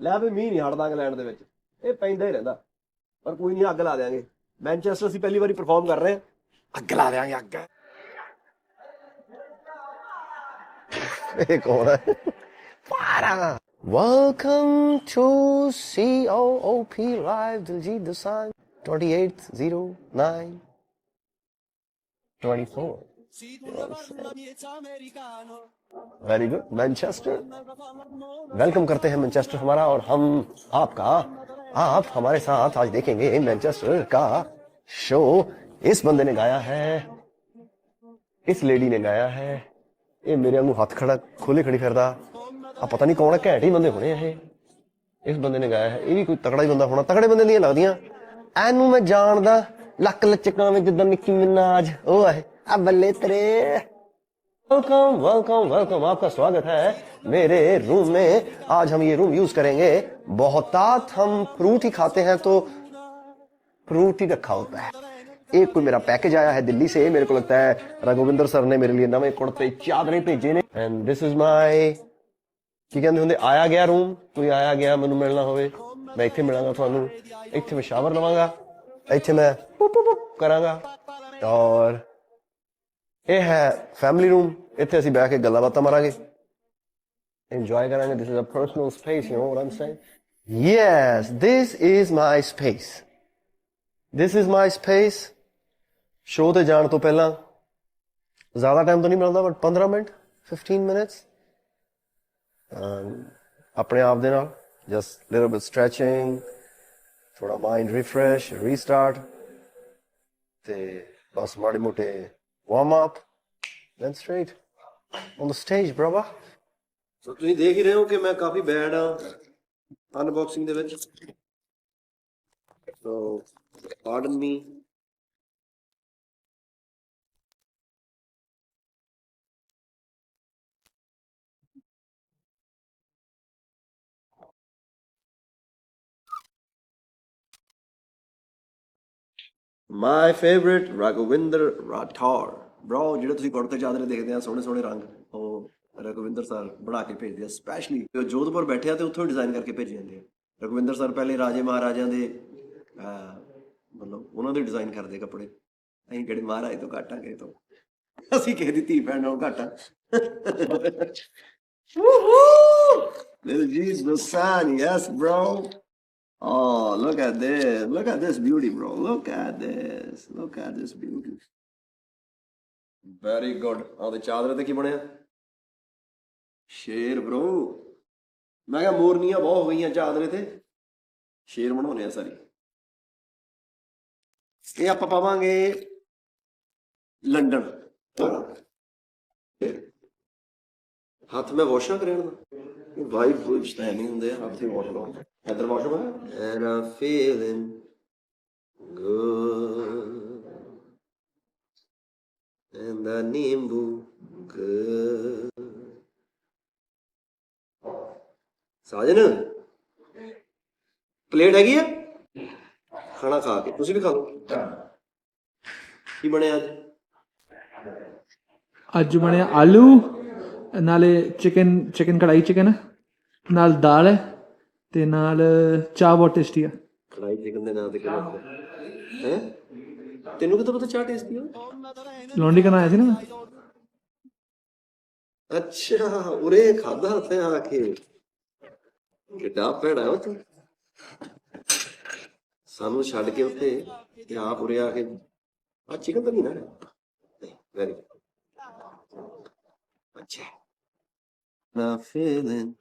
ਲੈ ਵੀ ਮੀਂਹ ਨਹੀਂ ਹਟਦਾ ਇੰਗਲੈਂਡ ਦੇ ਵਿੱਚ। ਇਹ ਪੈਂਦਾ ਹੀ ਰਹਿੰਦਾ। ਪਰ ਕੋਈ ਨਹੀਂ, ਅੱਗ ਲਾ ਦੇਾਂਗੇ ਮੈਨਚੈਸਟਰ ਅਸੀਂ ਪਹਿਲੀ ਵਾਰੀ ਪਰਫਾਰਮ ਕਰ ਰਹੇ ਹਾਂ। ਅੱਗ ਲਾ ਦੇਾਂਗੇ ਅੱਗ। ਇਹ ਕੌਣ ਹੈ? ਪਾਰਾ। Welcome to COOP live Diljit Dosanjh 2809 24 very good Manchester welcome करते हैं मैनचेस्टर हमारा और हम आपका आप हमारे साथ आज देखेंगे मैनचेस्टर का शो इस बंदे ने गाया है इस लेडी ने गाया है ਇਹ ਮੇਰੇ ਵਾਂਗੂ ਹੱਥ ਖੜਾ ਖੋਲੇ ਖੜੀ ਫਿਰਦਾ ਆ ਪਤਾ ਨਹੀਂ ਕੌਣ ਹੈ ਘੈਂਟ ਹੀ ਬੰਦੇ ਹੋਣੇ ਆ ਇਹ ਇਸ ਬੰਦੇ ਨੇ ਗਾਇਆ ਹੈ ਇਹ ਵੀ ਕੋਈ ਤਕੜਾ ਹੀ ਬੰਦਾ ਹੋਣਾ ਤਕੜੇ ਬੰਦੇ ਦੀਆਂ ਲੱਗਦੀਆਂ ਐਨੂੰ ਮੈਂ ਜਾਣਦਾ ਲੱਕ ਲਚਕਾਂ ਵਿੱਚ ਜਿੱਦਾਂ ਨਿੱਕੀ ਮਿਨਾਜ ਉਹ ਹੈ ਆ ਬੱਲੇ ਤੇਰੇ वेलकम वेलकम वेलकम आपका स्वागत है मेरे रूम में आज हम ये रूम यूज करेंगे बहुतात हम फ्रूट ही खाते हैं तो फ्रूट ही रखा होता है एक कोई मेरा पैकेज आया है दिल्ली से मेरे को लगता है रघुविंदर सर ने मेरे लिए नवे कुर्ते चादरें भेजे ने एंड दिस इज माय ਕੀ ਕਹਿੰਦੇ ਹੁੰਦੇ ਆਇਆ ਗਿਆ ਰੂਮ ਕੋਈ ਆਇਆ ਗਿਆ ਮੈਨੂੰ ਮਿਲਣਾ ਹੋਵੇ ਮੈਂ ਇੱਥੇ ਮਿਲਾਂਗਾ ਤੁਹਾਨੂੰ ਇੱਥੇ ਮੈਂ ਸ਼ਾਵਰ ਲਵਾਂਗਾ ਇੱਥੇ ਮੈਂ ਪੁੱਪ ਪੁੱਪ ਪੁੱਪ ਕਰਾਂਗਾ ਔਰ ਇਹ ਹੈ ਫੈਮਿਲੀ ਰੂਮ ਇੱਥੇ ਅਸੀਂ ਬੈਠ ਕੇ ਗੱਲਾਂ ਬਾਤਾਂ ਮਾਰਾਂਗੇ। ਇੰਜੋਏ ਕਰਾਂਗੇ। This is a personal space you know what I'm saying yes this is my space this is my space show ਤੇ ਜਾਣ ਤੋਂ ਪਹਿਲਾਂ, ਜ਼ਿਆਦਾ ਟਾਈਮ ਤਾਂ ਨਹੀਂ ਮਿਲਦਾ ਬਟ 15 ਮਿੰਟ 15 ਮਿੰਟਸ um, ਆਪਣੇ ਆਪ ਦੇ ਨਾਲ ਜਸਟ ਲਿਟਲ ਬਿਟ ਸਟ੍ਰੈਚਿੰਗ ਥੋੜਾ ਮਾਈਂਡ ਰਿਫਰੈਸ਼ ਰੀਸਟਾਰਟ ਤੇ ਬਸ ਮਾੜੇ ਮੋਟੇ warm up then straight on the stage ਬ੍ਰੋਵਾ so ਤੁਸੀਂ ਦੇਖ ਹੀ ਰਹੇ ਹੋ ਕਿ ਮੈਂ ਕਾਫੀ ਬੈਡ ਆ ਅਨਬਾਕਸਿੰਗ ਦੇ ਵਿੱਚ। So pardon me my favourite Raghuvinder Rathore bro ਜਿਹੜੇ ਤੁਸੀਂ ਕੁੜਤੇ ਚਾਦਰੇ ਦੇਖਦੇ ਆ ਸੋਹਣੇ ਸੋਹਣੇ ਰੰਗ ਉਹ ਰਘੁਵਿੰਦਰ ਸਰ ਬਣਾ ਕੇ ਭੇਜਦੇ ਆ ਸਪੈਸ਼ਲੀ ਜੋ ਜੋਧਪੁਰ ਬੈਠੇ ਆ ਤੇ ਉੱਥੋਂ ਡਿਜ਼ਾਈਨ ਕਰਕੇ ਭੇਜੇ ਜਾਂਦੇ ਆ ਰਘੁਵਿੰਦਰ ਸਰ ਪਹਿਲੇ ਰਾਜੇ ਮਹਾਰਾਜਿਆਂ ਦੇ ਮਤਲਬ ਉਹਨਾਂ ਦੇ ਡਿਜ਼ਾਈਨ ਕਰਦੇ ਕੱਪੜੇ ਅਸੀਂ ਕਿਹੜੇ ਮਹਾਰਾਜ ਤੋਂ ਘੱਟ ਕਿਸੇ ਤੋਂ ਅਸੀਂ ਕਿਸੇ ਦੀ ਧੀ ਭੈਣ ਨਾਲੋਂ ਘੱਟ ਆ Little the sun, yes, bro. Oh, look at this. Look at this beauty, bro. Look at this. Look at this beauty. Very good ਆਹ ਚਾਦਰੇ ਤੇ ਕੀ ਬਣਿਆ? ਸ਼ੇਰ bro ਮੈਂ ਕਿਹਾ ਮੋਰਨੀਆਂ ਬਹੁਤ ਹੋ ਗਈਆਂ ਚਾਦਰੇ ਤੇ। ਸ਼ੇਰ ਬਣਾਉਣੇ ਆ ਸਾਰੀ। ਇਹ ਆਪਾਂ ਪਾਵਾਂਗੇ ਲੰਡਨ। ਹੱਥ ਮੈਂ ਵਾਸ਼ ਨਾ ਕਰਿਆ ਨਾ। ਵਾਈਟ ਬੁੱਝ ਤਾਂ ਨਹੀਂ ਹੁੰਦੇ ਹੱਥ ਹੀ ਵਾਸ਼ ਕਰੋ। ਇੱਧਰ ਵਾਸ਼ ਹੋਇਆ? And a feeling good Sajan plate ਹੈਗੀ ਆ ਖਾਣਾ ਖਾ ਕੇ ਤੁਸੀਂ ਵੀ ਖਾ ਲਓ ਕੀ ਬਣਿਆ ਅੱਜ ਅੱਜ ਬਣਿਆ ਆਲੂ ਨਾਲੇ ਚਿਕਨ ਚਿਕਨ ਕੜਾਈ ਚਿਕਨ ਨਾਲ ਦਾਲ ਤੇ ਨਾਲ ਚਾਹ ਬਹੁਤ ਟੇਸਟੀ ਆ ਕੜਾਈ ਚਿਕਨ ਦੇ ਨਾਂ ਤੇ ਕਿਹੜਾ ਹੈ ਤੈਨੂੰ ਕਿਤਾ ਪਤਾ ਚਾਹ ਟੇਸਟੀ ਆ? ਲੌਂਡੀ ਕਰਨ ਆਇਆ ਸੀ ਨਾ। ਅੱਛਾ ਉਰੇ ਖਾਦਾ ਤੇ ਆ ਕੇ। ਕਿੱਡਾ ਭੈੜਾ ਉਹ ਤੂੰ ਸਾਨੂੰ ਛੱਡ ਕੇ ਉੱਤੇ ਤੇ ਆਪ ਉਰੇ ਆ ਕੇ ਆ ਚਿਕਨ ਤਾਂ ਨਹੀਂ ਨਾ ਵੈਰੀ ਅੱਛਾ। ਨਾ ਫੀਲਿੰਗ